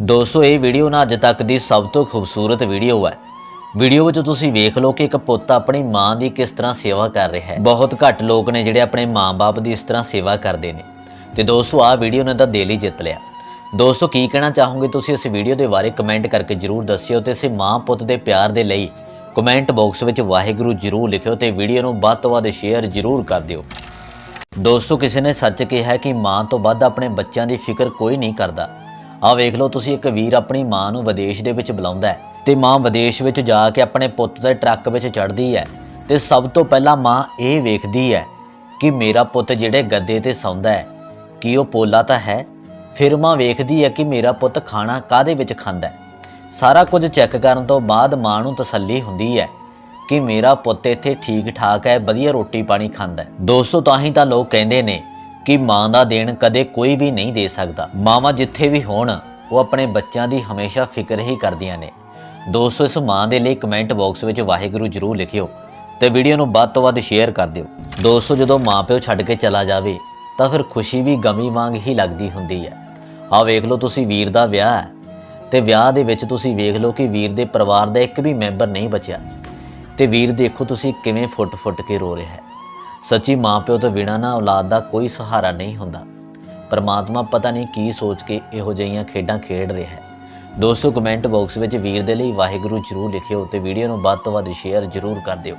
ਦੋਸਤੋ, ਇਹ ਵੀਡੀਓ ਨਾ ਅੱਜ ਤੱਕ ਦੀ ਸਭ ਤੋਂ ਖੂਬਸੂਰਤ ਵੀਡੀਓ ਹੈ। ਵੀਡੀਓ ਵਿੱਚ ਤੁਸੀਂ ਵੇਖ ਲਓ ਕਿ ਇੱਕ ਪੁੱਤ ਆਪਣੀ ਮਾਂ ਦੀ ਕਿਸ ਤਰ੍ਹਾਂ ਸੇਵਾ ਕਰ ਰਿਹਾ ਹੈ। ਬਹੁਤ ਘੱਟ ਲੋਕ ਨੇ ਜਿਹੜੇ ਆਪਣੇ ਮਾਂ-ਬਾਪ ਦੀ ਇਸ ਤਰ੍ਹਾਂ ਸੇਵਾ ਕਰਦੇ ਨੇ। ਤੇ ਦੋਸਤੋ, ਆਹ ਵੀਡੀਓ ਨੇ ਤਾਂ ਦਿਲ ਹੀ ਜਿੱਤ ਲਿਆ। ਦੋਸਤੋ, ਕੀ ਕਹਿਣਾ ਚਾਹੋਗੇ? ਤੁਸੀਂ ਇਸ ਵੀਡੀਓ ਦੇ ਬਾਰੇ ਕਮੈਂਟ ਕਰਕੇ ਜਰੂਰ ਦੱਸਿਓ ਤੇ ਇਸ ਮਾਂ ਪੁੱਤ ਦੇ ਪਿਆਰ ਦੇ ਲਈ ਕਮੈਂਟ ਬਾਕਸ ਵਿੱਚ ਵਾਹਿਗੁਰੂ ਜਰੂਰ ਲਿਖਿਓ ਤੇ ਵੀਡੀਓ ਨੂੰ ਵੱਧ ਤੋਂ ਵੱਧ ਸ਼ੇਅਰ ਜਰੂਰ ਕਰ ਦਿਓ। ਦੋਸਤੋ, ਕਿਸੇ ਨੇ ਸੱਚ ਕਿਹਾ ਕਿ ਮਾਂ ਤੋਂ ਵੱਧ ਆਪਣੇ ਬੱਚਿਆਂ ਦੀ ਫਿਕਰ ਕੋਈ ਨਹੀਂ ਕਰਦਾ। ਆਹ ਵੇਖ ਲਓ, ਤੁਸੀਂ ਇੱਕ ਵੀਰ ਆਪਣੀ ਮਾਂ ਨੂੰ ਵਿਦੇਸ਼ ਦੇ ਵਿੱਚ ਬੁਲਾਉਂਦਾ ਹੈ ਤੇ ਮਾਂ ਵਿਦੇਸ਼ ਵਿੱਚ ਜਾ ਕੇ ਆਪਣੇ ਪੁੱਤ ਦੇ ਟਰੱਕ ਵਿੱਚ ਚੜ੍ਹਦੀ ਹੈ ਤੇ ਸਭ ਤੋਂ ਪਹਿਲਾਂ ਮਾਂ ਇਹ ਵੇਖਦੀ ਹੈ ਕਿ ਮੇਰਾ ਪੁੱਤ ਜਿਹੜੇ ਗੱਦੇ ਤੇ ਸੌਂਦਾ ਹੈ, ਕੀ ਉਹ ਪੋਲਾ ਤਾਂ ਹੈ? ਫਿਰ ਮਾਂ ਵੇਖਦੀ ਹੈ ਕਿ ਮੇਰਾ ਪੁੱਤ ਖਾਣਾ ਕਾਦੇ ਵਿੱਚ ਖਾਂਦਾ ਹੈ? ਸਾਰਾ ਕੁਝ ਚੈੱਕ ਕਰਨ ਤੋਂ ਬਾਅਦ ਮਾਂ ਨੂੰ ਤਸੱਲੀ ਹੁੰਦੀ ਹੈ ਕਿ ਮੇਰਾ ਪੁੱਤ ਇੱਥੇ ਠੀਕ ਠਾਕ ਹੈ, ਵਧੀਆ ਰੋਟੀ ਪਾਣੀ ਖਾਂਦਾ ਹੈ। ਦੋਸਤੋ, ਤਾਂ ਹੀ ਤਾਂ ਲੋਕ ਕਹਿੰਦੇ ਨੇ ਕਿ ਮਾਂ ਦਾ ਦੇਣ ਕਦੇ ਕੋਈ ਵੀ ਨਹੀਂ ਦੇ ਸਕਦਾ। ਮਾਵਾਂ ਜਿੱਥੇ ਵੀ ਹੋਣ, ਉਹ ਆਪਣੇ ਬੱਚਿਆਂ ਦੀ ਹਮੇਸ਼ਾ ਫਿਕਰ ਹੀ ਕਰਦੀਆਂ ਨੇ। ਦੋਸਤੋ, ਇਸ ਮਾਂ ਦੇ ਲਈ ਕਮੈਂਟ ਬਾਕਸ ਵਿੱਚ ਵਾਹਿਗੁਰੂ ਜਰੂਰ ਲਿਖਿਓ ਤੇ ਵੀਡੀਓ ਨੂੰ ਵੱਧ ਤੋਂ ਵੱਧ ਸ਼ੇਅਰ ਕਰ ਦਿਓ। ਦੋਸਤੋ, ਜਦੋਂ ਮਾਪਿਓ ਛੱਡ ਕੇ ਚਲਾ ਜਾਵੇ, ਤਾਂ ਫਿਰ ਖੁਸ਼ੀ ਵੀ ਗਮੀ ਵਾਂਗ ਹੀ ਲੱਗਦੀ ਹੁੰਦੀ ਹੈ। ਆਹ ਵੇਖ ਲਓ ਤੁਸੀਂ ਵੀਰ ਦਾ ਵਿਆਹ ਹੈ ਤੇ ਵਿਆਹ ਦੇ ਵਿੱਚ ਤੁਸੀਂ ਵੇਖ ਲਓ ਕਿ ਵੀਰ ਦੇ ਪਰਿਵਾਰ ਦਾ ਇੱਕ ਵੀ ਮੈਂਬਰ ਨਹੀਂ ਬਚਿਆ। ਤੇ ਵੀਰ ਦੇਖੋ ਤੁਸੀਂ ਕਿਵੇਂ ਫੁੱਟ-ਫੁੱਟ ਕੇ ਰੋ ਰਿਹਾ ਹੈ। ਸੱਚੀ ਮਾਪਿਓ ਤੋਂ ਬਿਨਾਂ ਨਾ ਔਲਾਦ ਦਾ ਕੋਈ ਸਹਾਰਾ ਨਹੀਂ ਹੁੰਦਾ। ਪਰਮਾਤਮਾ ਪਤਾ ਨਹੀਂ ਕੀ ਸੋਚ ਕੇ ਇਹੋ ਜਿਹੀਆਂ ਖੇਡਾਂ ਖੇਡ ਰਿਹਾ ਹੈ। ਦੋਸਤੋ, ਕਮੈਂਟ ਬਾਕਸ ਵਿੱਚ ਵੀਰ ਦੇ ਲਈ ਵਾਹਿਗੁਰੂ ਜਰੂਰ ਲਿਖਿਓ ਤੇ ਵੀਡੀਓ ਨੂੰ ਵੱਧ ਤੋਂ ਵੱਧ ਸ਼ੇਅਰ ਜਰੂਰ ਕਰ ਦਿਓ।